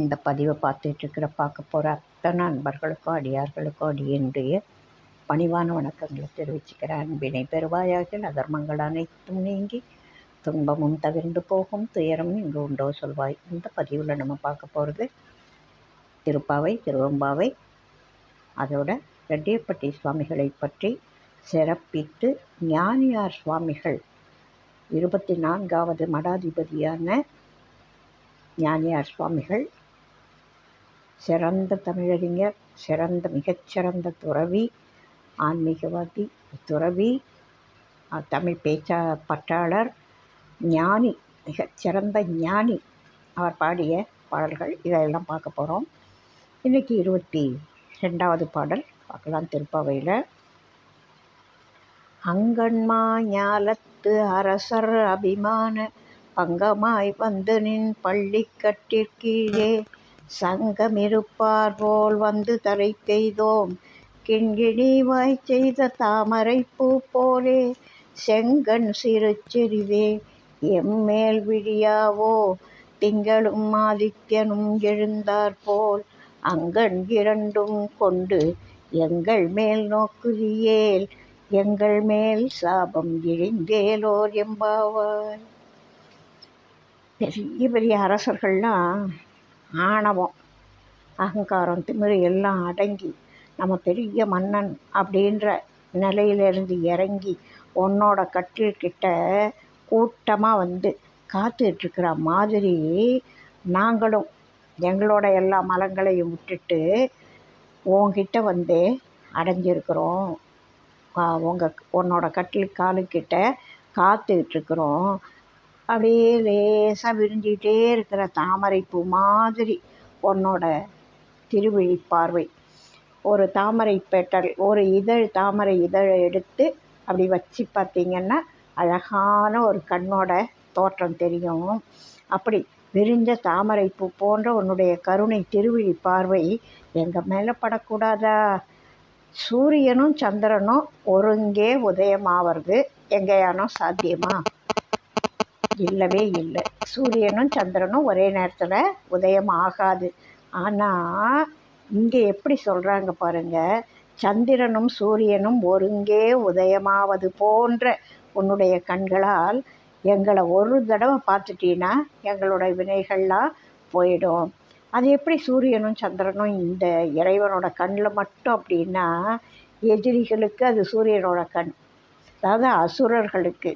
இந்த பதிவை பார்த்துட்ருக்கிற பார்க்க போகிற அத்தனை நண்பர்களுக்கும் அடியார்களுக்கும் அடியினுடைய பணிவான வணக்கங்களை தெரிவிச்சுக்கிறேன் அன்பினை பெறுவாயாக. அதர்மங்கள் அனைத்தும் நீங்கி துன்பமும் தவிர்ந்து போகும். துயரம் இங்கு உண்டோ சொல்வாய். இந்த பதிவில் நம்ம பார்க்க போகிறது திருப்பாவை திருவம்பாவை. அதோட ரெட்டியப்பட்டி சுவாமிகளை பற்றி சிறப்பித்து ஞானியார் சுவாமிகள் இருபத்தி நான்காவது மடாதிபதியான ஞானியார் சுவாமிகள் சிறந்த தமிழறிஞர் சிறந்த மிகச்சிறந்த துறவி ஆன்மீகவாதி துறவி தமிழ் பேச்சா பற்றாளர் ஞானி மிகச்சிறந்த ஞானி. அவர் பாடிய பாடல்கள் இதையெல்லாம் பார்க்க போகிறோம் இன்றைக்கி இருபத்தி ரெண்டாவது பாடல். பார்க்கலாம் திருப்பாவையில். அங்கன்மா ஞாலத்து அரசர் அபிமான பங்கமாய் வந்து நின் பள்ளி கட்டிற்கீழே சங்கமிருப்பார் போல் வந்து தலை பெய்தோம். கிண்கிணி வாய் செய்த தாமரை பூ போலே செங்கண் சிறு செறிவே எம்மேல் விழியாவோ? திங்களும் ஆதித்யனும் எழுந்தார் போல் அங்கண் இரண்டும் கொண்டு எங்கள் மேல் நோக்குதியேல் எங்கள் மேல் சாபம் இழிந்தேலோர் எம்பாவாய் பெரிய பெரிய அரசர்கள்லாம் ஆணவம் அகங்காரம் திமிரு எல்லாம் அடங்கி நம்ம பெரிய மன்னன் அப்படின்ற நிலையிலிருந்து இறங்கி உன்னோட கட்டில்கிட்ட கூட்டமாக வந்து காத்துட்ருக்கிற மாதிரி நாங்களும் எங்களோட எல்லா மலங்களையும் விட்டுட்டு உங்ககிட்ட வந்து அடைஞ்சிருக்கிறோம். உங்கள் உன்னோட கட்டில் காலுக்கிட்ட காத்துட்ருக்குறோம் அப்படியே லேசாக விரிஞ்சிக்கிட்டே இருக்கிற தாமரைப்பூ மாதிரி உன்னோட திருவிழி பார்வை. ஒரு தாமரை பெட்டல் ஒரு இதழ் தாமரை இதழை எடுத்து அப்படி வச்சு பார்த்திங்கன்னா அழகான ஒரு கண்ணோட தோற்றம் தெரியும். அப்படி விரிஞ்ச தாமரைப்பூ போன்ற உன்னுடைய கருணை திருவிழி பார்வை எங்கள் மேலே படக்கூடாதா? சூரியனும் சந்திரனும் ஒருங்கே உதயமாவது எங்கேயானோ சாத்தியமா? இல்லவே இல்லை. சூரியனும் சந்திரனும் ஒரே நேரத்தில் உதயம் ஆகாது. ஆனால் இங்கே எப்படி சொல்கிறாங்க பாருங்கள் சந்திரனும் சூரியனும் ஒருங்கே உதயமாவது போன்ற உன்னுடைய கண்களால் எங்களை ஒரு தடவை பார்த்துட்டீன்னா எங்களோட வினைகள்லாம் போயிடும். அது எப்படி சூரியனும் சந்திரனும் இந்த இறைவனோட கண்ணில் மட்டும் அப்படின்னா எதிரிகளுக்கு அது சூரியனோட கண் அதாவது அசுரர்களுக்கு.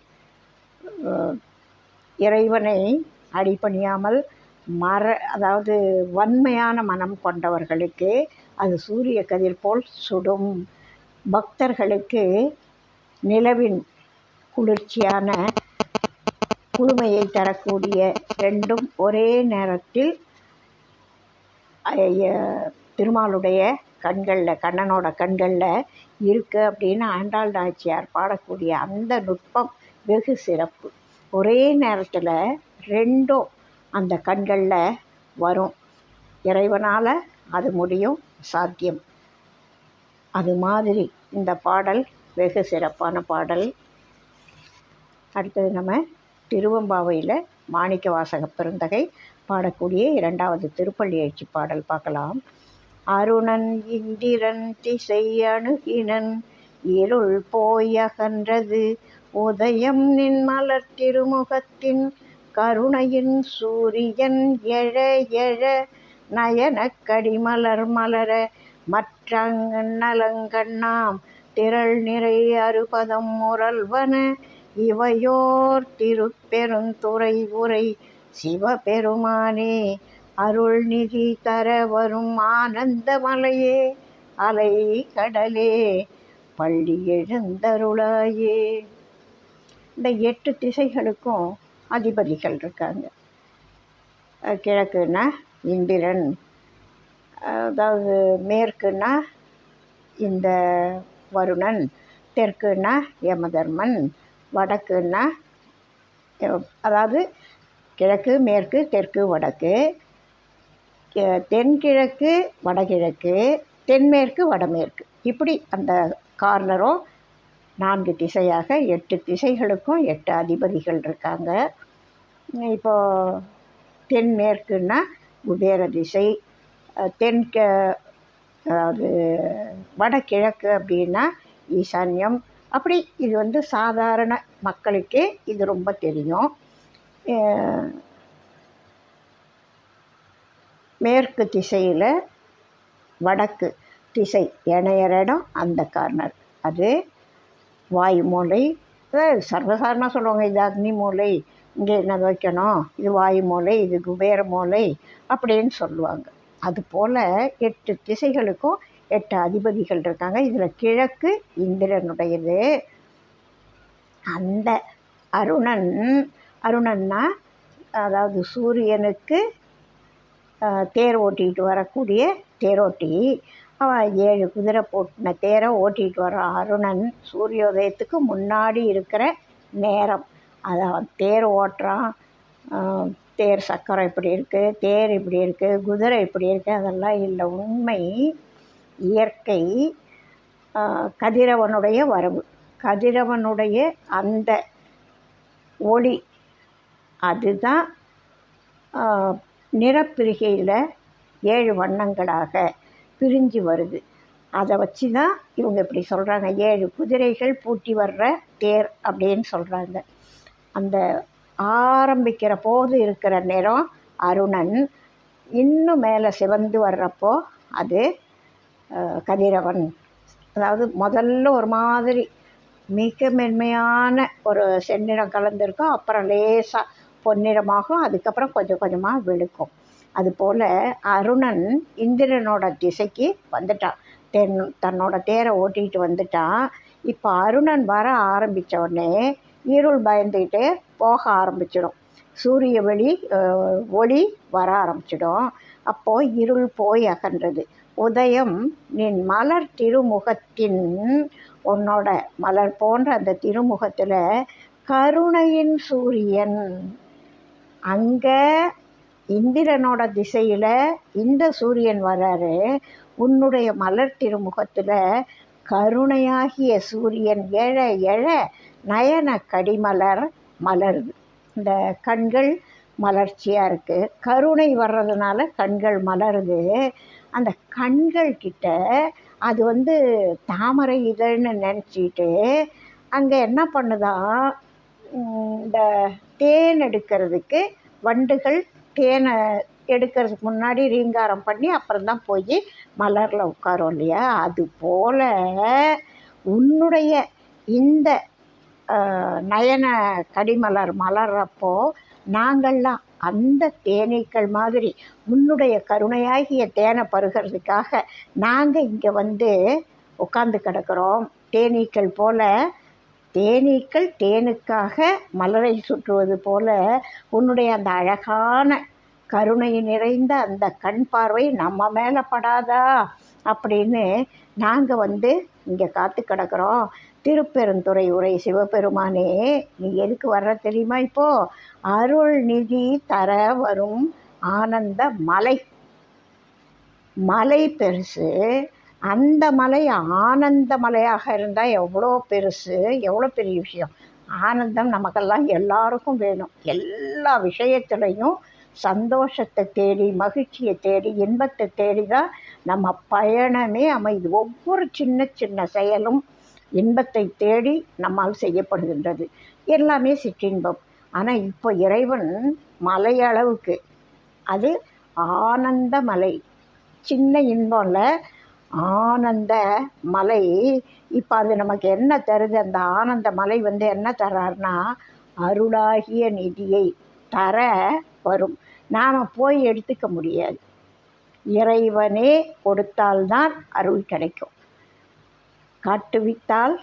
இறைவனை அடிபணியாமல் மர அதாவது வன்மையான மனம் கொண்டவர்களுக்கு அது சூரிய கதிர் போல் சுடும். பக்தர்களுக்கு நிலவின் குளிர்ச்சியான குளுமையை தரக்கூடிய ரெண்டும் ஒரே நேரத்தில் திருமாலுடைய கண்களில் கண்ணனோட கண்களில் இருக்குது அப்படின்னு ஆண்டாள் நாச்சியார் பாடக்கூடிய அந்த நுட்பம் வெகு சிறப்பு. ஒரே நேரத்தில் ரெண்டும் அந்த கண்களில் வரும். இறைவனால் அது முடியும் சாத்தியம். அது மாதிரி இந்த பாடல் வெகு சிறப்பான பாடல். அடுத்தது நம்ம திருவம்பாவையில் மாணிக்க வாசக பெருந்தகை பாடக்கூடிய இரண்டாவது திருப்பள்ளி எழுச்சி பாடல் பார்க்கலாம். அருணன் இந்திரன் திசை அணுகினன் இருள் போயகன்றது உதயம் நின் மலர் திருமுகத்தின் கருணையின் சூரியன் எழ எழ நயனக் கடிமலர் மலர மற்ற நலங்கண்ணாம் திரள் நிறை அறுபதம் முரல்வன இவையோர் திருப்பெருந்துறை உரை சிவபெருமானே அருள் நிதி தர வரும் ஆனந்த மலையே அலை கடலே பள்ளி எழுந்தருளாயே. இந்த எட்டு திசைகளுக்கும் அதிபதிகள் இருக்காங்க. கிழக்குன்னா இந்திரன் அதாவது மேற்குன்னா இந்த வருணன் தெற்குன்னா யமதர்மன் வடக்குன்னா அதாவது கிழக்கு மேற்கு தெற்கு வடக்கு தென்கிழக்கு வடகிழக்கு தென்மேற்கு வடமேற்கு. இப்படி அந்த கார்னரும் நான்கு திசையாக எட்டு திசைகளுக்கும் எட்டு அதிபதிகள் இருக்காங்க. இப்போது தென்மேற்குன்னா குபேர திசை தென்க அதாவது வடகிழக்கு அப்படின்னா ஈசான்யம். அப்படி இது வந்து சாதாரண மக்களுக்கே இது ரொம்ப தெரியும். மேற்கு திசையில் வடக்கு திசை இணையற இடம் அந்த கார்னர். அது வாயு மூலை சர்வசாரணமாக சொல்லுவாங்க இது அக்னி மூலை இங்கே என்ன வைக்கணும்? இது வாயு மூளை இது குபேர மூலை அப்படின்னு சொல்லுவாங்க. அதுபோல் எட்டு திசைகளுக்கும் எட்டு அதிபதிகள் இருக்காங்க. இதில் கிழக்கு இந்திரனுடையது. அந்த அருணன் அருணன்னா அதாவது சூரியனுக்கு தேர் ஓட்டிகிட்டு வரக்கூடிய தேரோட்டி. ஏழு குதிரை போட்டின தேரை ஓட்டிகிட்டு வர அருணன் சூரியோதயத்துக்கு முன்னாடி இருக்கிற நேரம். அதை அவன் தேர் ஓட்டுறான். தேர் சக்கரம் இப்படி இருக்குது தேர் இப்படி இருக்குது குதிரை இப்படி இருக்குது அதெல்லாம் இல்லை. உண்மை இயற்கை கதிரவனுடைய வரவு. கதிரவனுடைய அந்த ஒளி அதுதான் நிறப்பிரிகையில் ஏழு வண்ணங்களாக பிரிஞ்சு வருது. அதை வச்சு தான் இவங்க இப்படி சொல்கிறாங்க ஏழு குதிரைகள் பூட்டி வர்ற தேர் அப்படின்னு சொல்கிறாங்க அந்த ஆரம்பிக்கிற போது இருக்கிற நிறம் அருணன் இன்னும் மேலே சிவந்து வர்றப்போ அது கதிரவன். அதாவது முதல்ல ஒரு மாதிரி மிக மென்மையான ஒரு செந்நிறம் கலந்துருக்கும். அப்புறம் லேசாக பொன்னிறமாகும். அதுக்கப்புறம் கொஞ்சம் கொஞ்சமாக வெளுக்கும் அதுபோல் அருணன் இந்திரனோட திசைக்கு வந்துட்டான். தென் தன்னோட தேரை ஓட்டிகிட்டு வந்துட்டான் இப்போ அருணன் வர ஆரம்பித்த உடனே இருள் பயந்துக்கிட்டே போக ஆரம்பிச்சிடும். சூரிய வெளி ஒளி வர ஆரம்பிச்சிடும். அப்போது இருள் போய் அகன்றது. உதயம் நின் மலர் திருமுகத்தின் உன்னோட மலர் போன்ற அந்த திருமுகத்தில் கருணையின் சூரியன். அங்கே இந்திரனோட திசையில் இந்த சூரியன் வராரு. உன்னுடைய மலர் திருமுகத்தில் கருணையாகிய சூரியன் எழ எழ நயன கடிமலர் மலருது. இந்த கண்கள் மலர்ச்சியாக இருக்குது கருணை வர்றதுனால கண்கள் மலருது. அந்த கண்கள் கிட்ட அது வந்து தாமரை இதழ்னு நினச்சிட்டு அங்கே என்ன பண்ணுதான் இந்த தேன் எடுக்கிறதுக்கு வண்டுகள் தேனை எடுக்கிறதுக்கு முன்னாடி ரீங்காரம் பண்ணி அப்புறம் தான் போய் மலரில் உட்காரும் இல்லையா? அது போல் உன்னுடைய இந்த நயன கடிமலர் மலர்றப்போ நாங்கள்லாம் அந்த தேனீக்கள் மாதிரி உன்னுடைய கருணையாகிய தேனை பருகிறதுக்காக நாங்கள் இங்கே வந்து உட்காந்து கிடக்கிறோம். தேனீக்கள் போல் தேனீக்கள் தேனுக்காக மலரை சுற்றுவது போல உன்னுடைய அந்த அழகான கருணை நிறைந்த அந்த கண் பார்வை நம்ம மேலே படாதா அப்படின்னு நாங்கள் வந்து இங்கே காத்து கிடக்கிறோம். திருப்பெருந்துறை உரை சிவபெருமானே நீ எதுக்கு வர்ற தெரியுமா இப்போ? அருள் நிதி தர வரும் ஆனந்த மலை. மலை பெருசு. அந்த மலை ஆனந்த மலையாக இருந்தால் எவ்வளோ பெருசு எவ்வளோ பெரிய விஷயம். ஆனந்தம் நமக்கெல்லாம் எல்லாருக்கும் வேணும். எல்லா விஷயத்துலையும் சந்தோஷத்தை தேடி மகிழ்ச்சியை தேடி இன்பத்தை தேடி தான் நம்ம பயணமே அமைது ஒவ்வொரு சின்ன சின்ன செயலும் இன்பத்தை தேடி நம்மால் செய்யப்படுகின்றது. எல்லாமே சிற்றின்பம். ஆனால் இப்போ இறைவன் மலை அளவுக்கு அது ஆனந்த மலை சின்ன இன்பம் இல்லை ஆனந்த மலை. இப்போ அது நமக்கு என்ன தருது? அந்த ஆனந்த மலை வந்து என்ன தர்றாருன்னா அருளாகிய நிதியை தர வரும். நாம் போய் எடுத்துக்க முடியாது. இறைவனே கொடுத்தால்தான் அருள் கிடைக்கும். காட்டுவித்தால்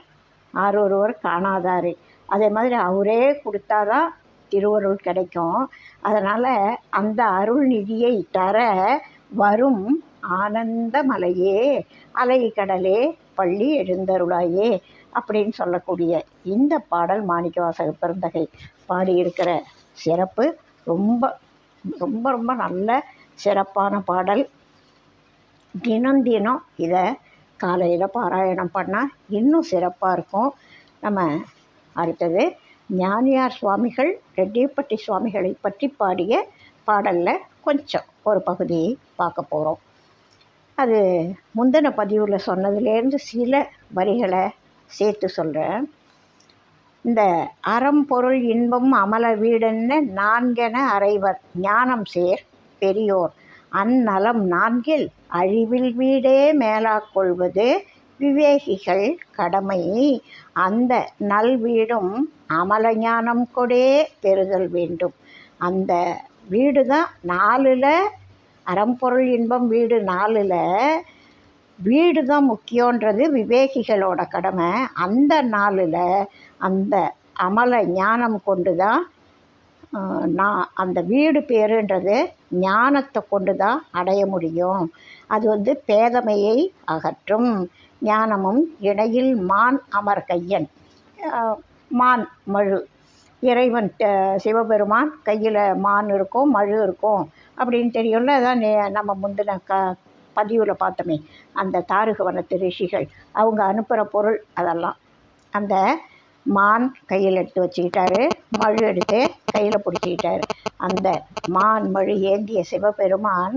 ஆரொருவர் காணாதாரே. அதே மாதிரி அவரே கொடுத்தாதான் திருவருள் கிடைக்கும். அதனால் அந்த அருள் நிதியை தர வரும் ஆனந்த மலையே கடலே பள்ளி எழுந்தருளாயே அப்படின்னு சொல்லக்கூடிய இந்த பாடல் மாணிக்கவாசக பெருந்தகை பாடியிருக்கிற சிறப்பு. ரொம்ப ரொம்ப ரொம்ப நல்ல சிறப்பான பாடல். தினம் தினம் இதை காலையில் பாராயணம் பண்ணால் இன்னும் சிறப்பாக இருக்கும். நம்ம அடுத்தது ஞானியார் சுவாமிகள் ரெட்டியப்பட்டி சுவாமிகளை பற்றி பாடிய பாடலில் கொஞ்சம் ஒரு பகுதியை பார்க்க போகிறோம் அது முந்தின பதிவில் சொன்னதுலேருந்து சில வரிகளை சேர்த்து சொல்கிறேன் இந்த அறம் பொருள் இன்பம் அமல வீடென்ன நான்கென அறைவர் ஞானம் சேர் பெரியோர். அந்நலம் நான்கில் அழிவில் வீடே மேலாக்கொள்வது விவேகிகள் கடமை. அந்த நல்வீடும் அமல ஞானம் கொடே பெறுதல் வேண்டும். அந்த வீடு தான் நாலில் அறம்பொருள் இன்பம் வீடு நாளில் வீடு தான் முக்கியன்றது விவேகிகளோட கடமை. அந்த நாளில் அந்த அமல ஞானம் கொண்டு தான் நான் அந்த வீடு பேருன்றது ஞானத்தை கொண்டு தான் அடைய முடியும். அது வந்து பேதமையை அகற்றும். ஞானமும் இடையில் மான் அமர் கையன் மான் மழு. இறைவன் சிவபெருமான் கையில் மான் இருக்கும் மழு இருக்கும். அப்படின்னு தெரியும்ல அதான் நம்ம முந்தின க பதிவில் பார்த்தோமே. அந்த தாருக வனத்து ரிஷிகள் அவங்க அனுப்புகிற பொருள் அதெல்லாம். அந்த மான் கையில் எடுத்து வச்சுக்கிட்டாரு. மழு எடுத்து கையில் பிடிச்சிக்கிட்டாரு. அந்த மான் மழு ஏந்திய சிவபெருமான்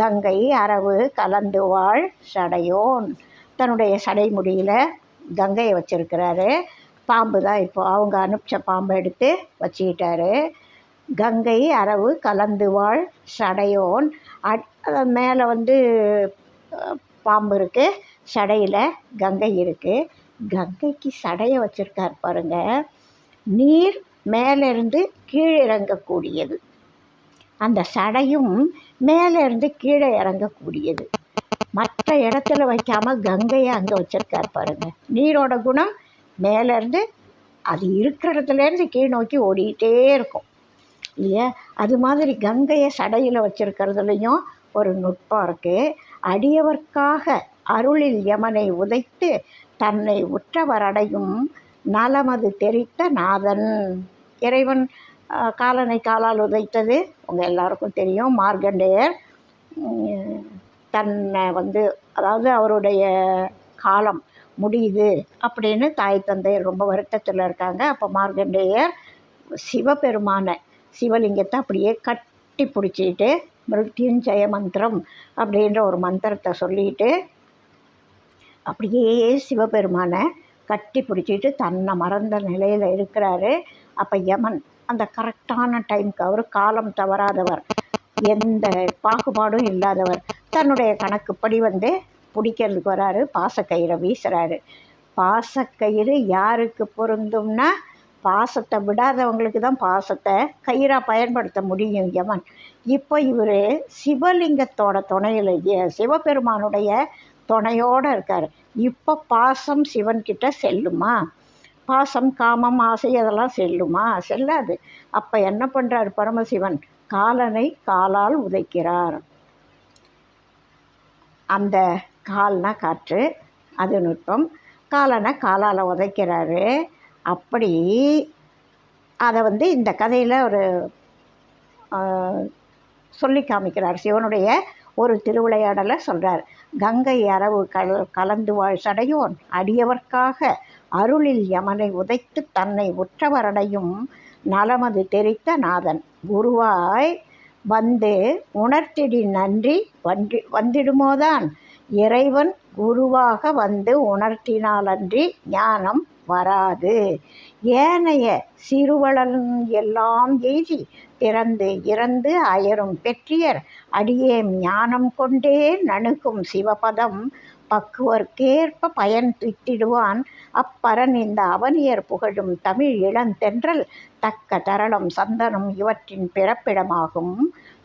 கங்கை அரவு கலந்து வாழ் சடையோன். தன்னுடைய சடை முடியில் கங்கையை வச்சுருக்கிறாரு. பாம்பு தான் இப்போ அவங்க அனுப்பிச்ச பாம்பை எடுத்து வச்சுக்கிட்டாரு. கங்கை அரவு கலந்து வாழ் சடையோன். மேலே வந்து பாம்பு இருக்குது சடையில் கங்கை இருக்குது கங்கைக்கு சடையை வச்சுருக்கார் பாருங்க. நீர் மேலேருந்து கீழே இறங்கக்கூடியது. அந்த சடையும் மேலேருந்து கீழே இறங்கக்கூடியது. மற்ற இடத்துல வைக்காமல் கங்கையை அங்கே வச்சுருக்கார் பாருங்க. நீரோட குணம் மேலேருந்து அது இருக்கிற இடத்துலேருந்து கீழ் நோக்கி ஓடிக்கிட்டே இருக்கும். இல்லையா? அது மாதிரி கங்கையை சடையில் வச்சுருக்கிறதுலையும் ஒரு நுட்பம் இருக்குது அடியவர்க்காக அருளில் யமனை உதைத்து தன்னை உற்றவரடையும் நலமது தெரித்த நாதன். இறைவன் காலனை காலால் உதைத்தது உங்கள் எல்லாருக்கும் தெரியும். மார்கண்டேயர் தன்னை வந்து அதாவது அவருடைய காலம் முடியுது அப்படின்னு தாய் தந்தையர் ரொம்ப வருத்தத்தில் இருக்காங்க. அப்போ மார்கண்டேயர் சிவபெருமானை சிவலிங்கத்தை அப்படியே கட்டி பிடிச்சிட்டு மிருத்யுஞ்சய மந்திரம் அப்படின்ற ஒரு மந்திரத்தை சொல்லிட்டு அப்படியே சிவபெருமானை கட்டி பிடிச்சிட்டு தன்னை மறந்த நிலையில் இருக்கிறாரு அப்போ யமன் அந்த கரெக்டான டைமுக்கு அவர் காலம் தவறாதவர் எந்த பாகுபாடும் இல்லாதவர். தன்னுடைய கணக்குப்படி வந்து பிடிக்கிறதுக்கு வராரு பாசக்கயிறை வீசுகிறாரு பாசக்கயிறு யாருக்கு பொருந்தும்னா பாசத்தை விடாதவங்களுக்கு தான் பாசத்தை கயிறாக பயன்படுத்த முடியும் யமன். இப்போ இவர் சிவலிங்கத்தோட துணையில் சிவபெருமானுடைய துணையோடு இருக்கார். இப்போ பாசம் சிவன்கிட்ட செல்லுமா? பாசம் காமம் ஆசை அதெல்லாம் செல்லுமா? செல்லாது. அப்போ என்ன பண்ணுறார் பரமசிவன்? காலனை காலால் உதைக்கிறார். அந்த கால்னா காற்று அது நுட்பம். காலனை காலால் உதைக்கிறாரு. அப்படி அதை வந்து இந்த கதையில் ஒரு சொல்லி காமிக்கிறார். சிவனுடைய ஒரு திருவிளையாடலை சொல்கிறார் கங்கை அரவு கல கலந்து வாழ் சடையோன் அடியவர்க்காக அருளில் யமனை உதைத்து தன்னை உற்றவரடையும் நலமது தெரித்த நாதன். குருவாய் வந்து உணர்த்திடி நன்றி வன்றி வந்திடுமோதான். இறைவன் குருவாக வந்து உணர்த்தினாலன்றி ஞானம் வராது. ஏனைய சிறுவளன் எல்லாம் எய்தி பிறந்து இறந்து அயரும் பெற்றியர். அடியேம் ஞானம் கொண்டே நணுகும் சிவபதம். பக்குவர்க்கேற்ப பயன் திட்டிடுவான் அப்பரன் இந்த அவனியர் புகழும் தமிழ் இளந்தென்றல். தக்க தரளம் சந்தனம் இவற்றின் பிறப்பிடமாகும்.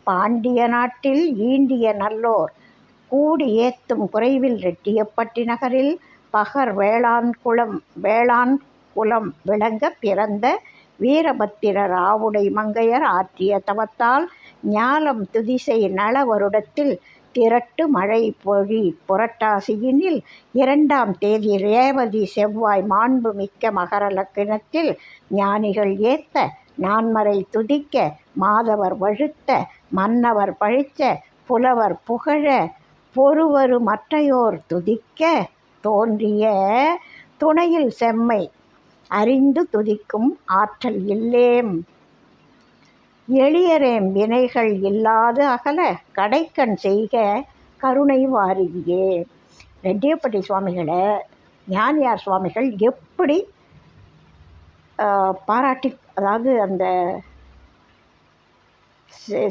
பாண்டிய நாட்டில் ஈண்டிய நல்லோர். கூடி ஏத்தும் குறைவில் ரெட்டியப்பட்டி நகரில் பகர் வேளாண் குளம் வேளாண் குலம் விளங்க பிறந்த வீரபத்திர ராவுடை மங்கையர் ஆற்றிய தவத்தால் ஞாலம் துதிசை நல வருடத்தில் திரட்டு மழை பொழி புரட்டாசியினில் இரண்டாம் தேதி ரேவதி செவ்வாய் மாண்பு மிக்க மகர லக்கினத்தில் ஞானிகள் ஏத்த நான்மறை துதிக்க மாதவர் வழுத்த மன்னவர் பழித்த புலவர் புகழ பொறுவரு மற்றையோர் துதிக்க தோன்றிய துணையில் செம்மை அறிந்து துதிக்கும் ஆற்றல் இல்லேம். எளியரேம் வினைகள் இல்லாது அகல கடைக்கண் செய்க கருணை வாரிதியே ரெட்டியப்பட்டி சுவாமிகளை ஞானியார் சுவாமிகள் எப்படி பாராட்டி அதாவது அந்த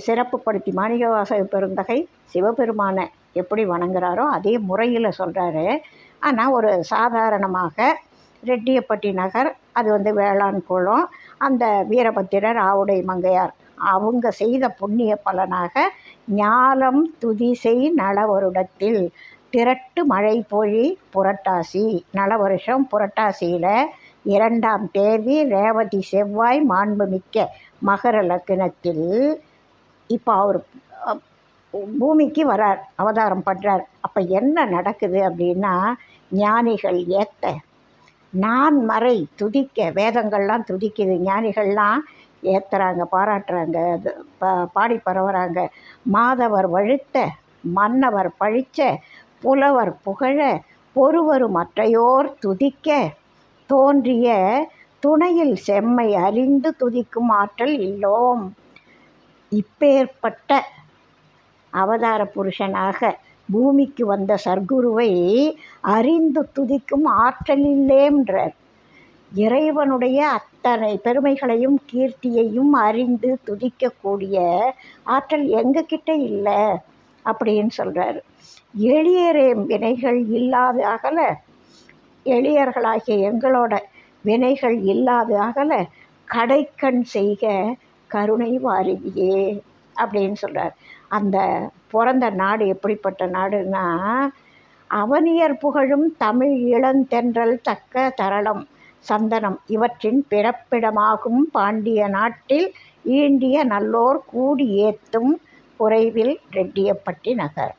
சிறப்புப்படுத்தி மாணிகவாச பெருந்தகை சிவபெருமானை எப்படி வணங்குறாரோ அதே முறையில் சொல்கிறாரு ஆனால் ஒரு சாதாரணமாக ரெட்டியப்பட்டி நகர் அது வந்து வேளாண் குளம் அந்த வீரபத்திரர் ஆவுடை மங்கையார் அவங்க செய்த புண்ணிய பலனாக ஞாலம் துதிசை நலவருடத்தில் திரட்டு மழை பொழி புரட்டாசி. நல வருஷம் புரட்டாசியில் இரண்டாம் தேதி ரேவதி செவ்வாய் மாண்புமிக்க மகர லக்னத்தில் இப்போ அவர் பூமிக்கு வரார் அவதாரம் பண்ணுறார் அப்போ என்ன நடக்குது அப்படின்னா ஞானிகள் ஏத்த நான் மறை துதிக்க வேதங்கள்லாம் துதிக்குது ஞானிகள்லாம் ஏத்துறாங்க பாராட்டுறாங்க அது பா- பாடி பரவுறாங்க. மாதவர் வழுத்த மன்னவர் பழிச்ச புலவர் புகழ பொறுவரும் மற்றையோர் துதிக்க தோன்றிய துணையில் செம்மை அறிந்து துதிக்கும் ஆற்றல் இல்லோம். இப்பேற்பட்ட அவதார புருஷனாக பூமிக்கு வந்த சர்க்குருவை அறிந்து துதிக்கும் ஆற்றல் இல்லேன்றார் இறைவனுடைய அத்தனை பெருமைகளையும் கீர்த்தியையும் அறிந்து துதிக்கக்கூடிய ஆற்றல் எங்ககிட்ட இல்லை? அப்படின்னு சொல்கிறார் எளியரே வினைகள் இல்லாத அகல எளியர்களாகிய எங்களோட வினைகள் இல்லாத அகல கடைக்கண் செய்க கருணை வாரிதியே அப்படின்னு சொல்கிறார் அந்த பிறந்த நாடு எப்படிப்பட்ட நாடுன்னா அவனியர் புகழும் தமிழ் இளந்தென்றல் தக்க தரளம் சந்தனம். இவற்றின் பிறப்பிடமாகும் பாண்டிய நாட்டில் ஈண்டிய நல்லோர் கூடி ஏத்தும் குறைவில் ரெட்டியப்பட்டி நகர்.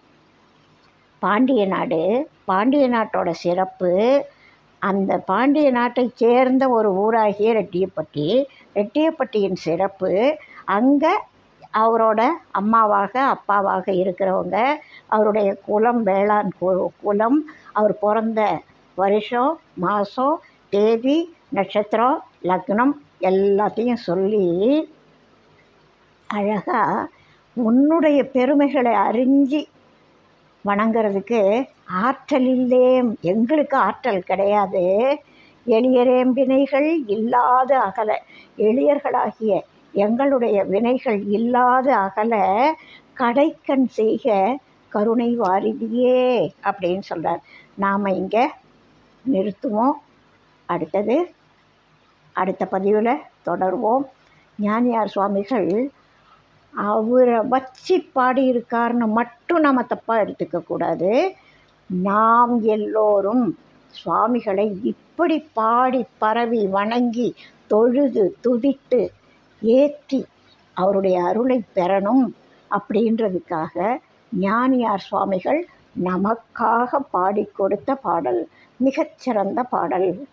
பாண்டிய நாடு பாண்டிய நாட்டோட சிறப்பு அந்த பாண்டிய நாட்டைச் சேர்ந்த ஒரு ஊராகிய ரெட்டியப்பட்டி. ரெட்டியப்பட்டியின் சிறப்பு அங்கே அவரோட அம்மாவாக அப்பாவாக இருக்கிறவங்க அவருடைய குலம் வேளாண் கு- குலம் அவர் பிறந்த வருஷம் மாதம் தேதி நட்சத்திரம் லக்னம் எல்லாத்தையும் சொல்லி அழகாக உன்னுடைய பெருமைகளை அறிஞ்சு வணங்குறதுக்கு ஆற்றல் இல்லேம். எங்களுக்கு ஆற்றல் கிடையாது. எளியரேம் வினைகள் இல்லாத அகல எளியர்களாகிய எங்களுடைய வினைகள் இல்லாத அகல கடைக்கண் செய்க கருணை வாரிதியே அப்படின்னு சொல்கிறார் நாம் இங்கே நிறுத்துவோம். அடுத்தது அடுத்த பதிவில் தொடருவோம். ஞானியார் சுவாமிகள் அவரை வச்சு பாடியிருக்காருன்னு மட்டும் நம்ம தப்பாக எடுத்துக்கக்கூடாது நாம் எல்லோரும் சுவாமிகளை இப்படி பாடி பரவி வணங்கி தொழுது துதித்து ஏற்றி அவருடைய அருளை பெறணும் அப்படின்றதுக்காக ஞானியார் சுவாமிகள் நமக்காக பாடி கொடுத்த பாடல் மிகச்சிறந்த பாடல்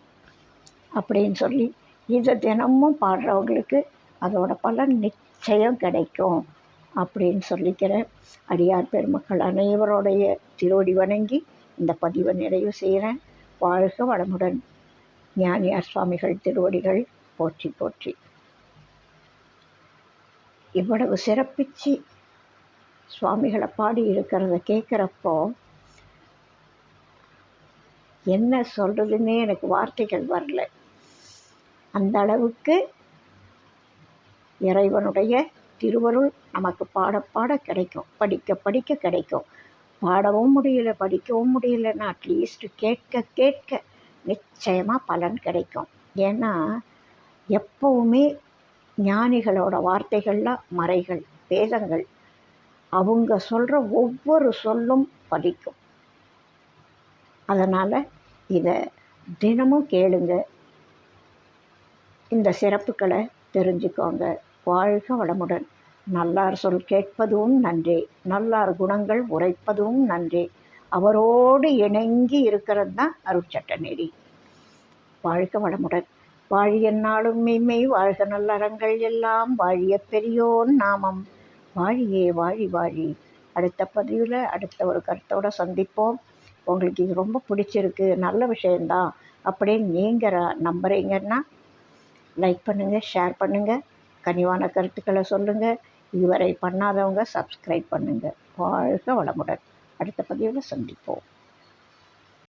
அப்படின்னு சொல்லி இதை தினமும் பாடுறவங்களுக்கு அதோட பலன் நிச்சயம் கிடைக்கும் அப்படின்னு சொல்லிக்கிறேன். அடியார் பெருமக்கள் அனைவருடைய திருவடி வணங்கி இந்த பதிவை நிறைவு செய்கிறேன். வாழ்க வளமுடன். ஞானியார் சுவாமிகள் திருவடிகள் போற்றி போற்றி. இவ்வளவு சிறப்பிச்சு சுவாமிகளை பாடி இருக்கிறத கேட்குறப்போ என்ன சொல்கிறதுன்னே எனக்கு வார்த்தைகள் வரல. அந்த அளவுக்கு இறைவனுடைய திருவருள் நமக்கு பாட பாட கிடைக்கும் படிக்க படிக்க கிடைக்கும். பாடவும் முடியல படிக்கவும் முடியலன்னா அட்லீஸ்ட் கேட்க கேட்க நிச்சயமாக பலன் கிடைக்கும். ஏன்னா எப்போவுமே ஞானிகளோட வார்த்தைகள்லாம் மறைகள் வேதங்கள் அவங்க சொல்கிற ஒவ்வொரு சொல்லும் பதிக்கும் அதனால் இதை தினமும் கேளுங்க. இந்த சிறப்புகளை தெரிஞ்சுக்கோங்க. வாழ்க வளமுடன். நல்லார் சொல் கேட்பதும் நன்றே. நல்லார் குணங்கள் உரைப்பதும் நன்றே. அவரோடு இணங்கி இருக்கிறது தான் அருட்சட்ட நெறி. வாழ்க வளமுடன். வாழிய நாளும் மெய்மை வாழ்க நல்லறங்கள் எல்லாம் வாழிய பெரியோன் நாமம். வாழியே வாழி வாழி. அடுத்த பதிவில் அடுத்த ஒரு கருத்தோட சந்திப்போம். உங்களுக்கு இது ரொம்ப பிடிச்சிருக்கு நல்ல விஷயந்தான் அப்படின்னு நீங்கள் நம்புகிறீங்கன்னா லைக் பண்ணுங்கள் ஷேர் பண்ணுங்கள் கனிவான கருத்துக்களை சொல்லுங்கள் இதுவரை பண்ணாதவங்க சப்ஸ்கிரைப் பண்ணுங்கள் வாழ்க வளமுடன். அடுத்த பதிவில் சந்திப்போம்.